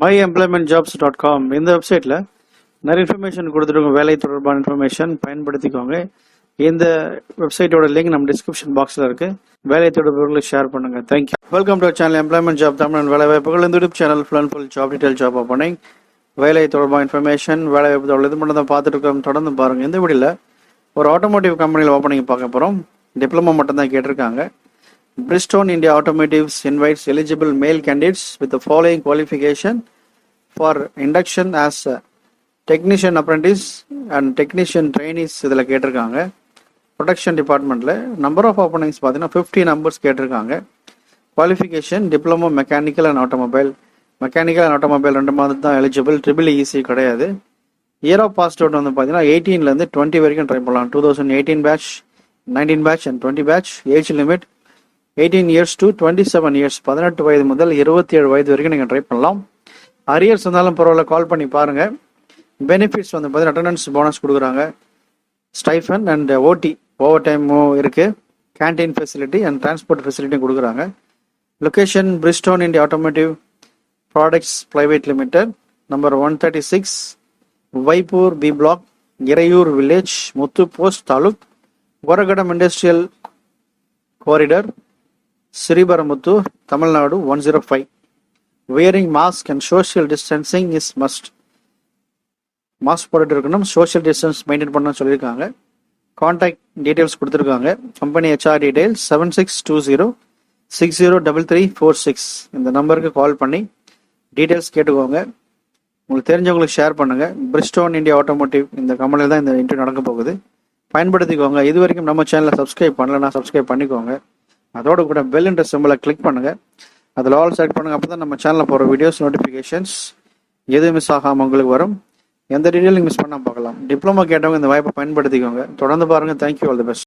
My employment jobs dot com இந்த வெப்சைட்டில் நிறைய இன்ஃபர்மேஷன் கொடுத்துருக்கோம். வேலை தொடர்பான இன்ஃபர்மேஷன் பயன்படுத்திக்கோங்க. இந்த வெப்சைட்டோட லிங்க் நம்ம டிஸ்கிரிப்ஷன் பாக்ஸில் இருக்கு. வேலை தொடர்புகளை ஷேர் பண்ணுங்க. Thank you welcome to channel employment job Tamil வேலை வாய்ப்புகள். இந்த YouTube channel full and full job detail job opening வேலை தொடர்பான இன்ஃபர்மேஷன் வேலை வாய்ப்பு தொடர்பு இது மட்டும் தான் பார்த்துட்டு இருக்கோம். தொடர்ந்து பாருங்கள் இந்த வீடியோவில் ஒரு ஆட்டோமோட்டிவ் கம்பெனியில் ஓப்பனிங் பார்க்க போகிறோம் டிப்ளமோ மட்டும் தான் கேட்டிருக்காங்க. Bridgestone India Automotives invites eligible male candidates with the following qualification for induction as a technician apprentice and technician இதில் கேட்டிருக்காங்க. ப்ரொடக்ஷன் டிபார்ட்மெண்ட்டில் நம்பர் ஆஃப் ஓப்பனிங்ஸ் பார்த்தீங்கன்னா ஃபிஃப்டி நம்பர்ஸ் கேட்டிருக்காங்க. Qualification diploma mechanical and automobile mechanical and automobile ரெண்டு மாதிரி தான் eligible triple easy கிடையாது. Year of passed out வந்து பார்த்தீங்கன்னா எயிட்டீன்லேருந்து டுவெண்ட்டி வரைக்கும் ட்ரை பண்ணலாம். Two thousand eighteen batch nineteen batch and twenty batch age limit eighteen years to twenty seven years பதினெட்டு வயது முதல் இருபத்தி ஏழு வயது வரைக்கும் நீங்கள் ட்ரை பண்ணலாம். அரியர்ஸ் இருந்தாலும் பரவாயில்ல கால் பண்ணி பாருங்கள் பெனிஃபிட்ஸ் வந்து பார்த்தீங்கன்னா அட்டண்டன்ஸ் போனஸ் கொடுக்குறாங்க. ஸ்டைஃபன் அண்ட் ஓடி ஓவர் டைமும் இருக்குது கேன்டீன் ஃபெசிலிட்டி அண்ட் டிரான்ஸ்போர்ட் ஃபெசிலிட்டியும் கொடுக்குறாங்க location Bridgestone India automotive products private limited number one thirty six Vaipur B block Irayur village Muthu post taluk Oragadam industrial corridor Sriperumbudur Tamil Nadu one zero five wearing mask and social distancing is must mask போட்டுட்டு இருக்கணும் social distance maintain பண்ணணும்னு சொல்லியிருக்காங்க. Contact details கொடுத்துருக்காங்க. Company HR details seven six two zero six zero double three four six இந்த நம்பருக்கு கால் பண்ணி details கேட்டுக்கோங்க. உங்களுக்கு தெரிஞ்சவங்களுக்கு ஷேர் பண்ணுங்கள் பிரிஸ்டோன் இந்தியா ஆட்டோமோட்டிவ் இந்த கம்பெனியில் தான் இந்த இன்டர்வியூ நடக்க போகுது. பயன்படுத்திக்கோங்க. இது வரைக்கும் நம்ம சேனலை சப்ஸ்கிரைப் பண்ணலன்னா சப்ஸ்கிரைப் பண்ணிக்கோங்க. அதோட கூட பெல்ன்ற சிம்பிளை கிளிக் பண்ணுங்கள் அதில் ஆல் செலக்ட் பண்ணுங்கள் அப்போ தான் நம்ம சேனலில் போகிற வீடியோஸ் நோட்டிஃபிகேஷன்ஸ் எதுவும் மிஸ் ஆகாமல் உங்களுக்கு வரும். எந்த டீட்டெயிலும் மிஸ் பண்ணாமல் பார்க்கலாம். டிப்ளமோ கேட்டவங்க இந்த வாய்ப்பை பயன்படுத்திக்கோங்க. தொடர்ந்து பாருங்க. Thank you all the best